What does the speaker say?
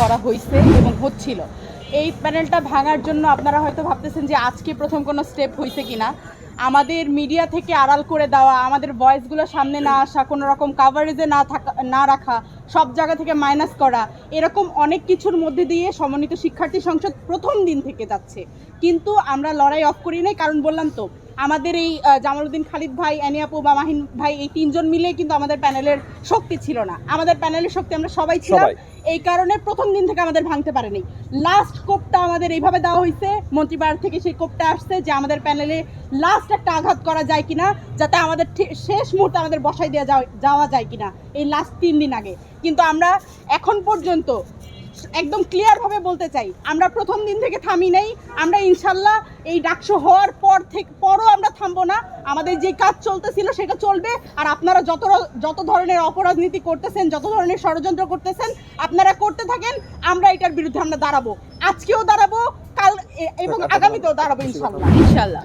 করা হয়েছে এবং হচ্ছিল। এই প্যানেলটা ভাঙার জন্য আপনারা হয়তো ভাবতেছেন যে আজকে প্রথম কোনো স্টেপ হয়েছে কিনা। আমাদের মিডিয়া থেকে আড়াল করে দেওয়া, আমাদের ভয়েসগুলো সামনে না আসা, কোনো রকম কাভারেজে না থাকা, না রাখা, সব জায়গা থেকে মাইনাস করা, এরকম অনেক কিছুর মধ্যে দিয়ে সমন্বিত শিক্ষার্থী সংসদ প্রথম দিন থেকে যাচ্ছে। কিন্তু আমরা লড়াই অফ করি নাই, কারণ বললাম তো আমাদের এই জামালউদ্দিন খালিদ ভাই অ্যানিয়াপু বা মাহিন ভাই এই তিনজন মিলে কিন্তু আমাদের প্যানেলের শক্তি ছিল না। আমাদের প্যানেলের শক্তি আমরা সবাই ছিলাম। এই কারণে প্রথম দিন থেকে আমাদের ভাঙতে পারেনি। লাস্ট কোপটা আমাদের এইভাবে দেওয়া হয়েছে মন্ত্রীপাড়া থেকে সেই কোপটা আসছে যে আমাদের প্যানেলে লাস্ট একটা আঘাত করা যায় কিনা যাতে আমাদের ঠিক শেষ মুহূর্তে আমাদের বসাই দেওয়া যাওয়া যায় কিনা এই লাস্ট তিন দিন আগে। কিন্তু আমরা এখন পর্যন্ত একদম ক্লিয়ারভাবে বলতে চাই। আমরা প্রথম দিন থেকে থামি নাই। আমরা ইনশাল্লাহ এই ডাকশো হওয়ার পর থেকে পরও আমরা থামবো না। আমাদের যে কাজ চলতেছিল সেটা চলবে। আর আপনারা যত যত ধরনের অপরাজনীতি করতেছেন যত ধরনের ষড়যন্ত্র করতেছেন আপনারা করতে থাকেন আমরা এটার বিরুদ্ধে আমরা দাঁড়াবো। আজকেও দাঁড়াবো কাল এবং আগামীতেও দাঁড়াবো ইনশাল্লাহ। ইনশাল্লাহ।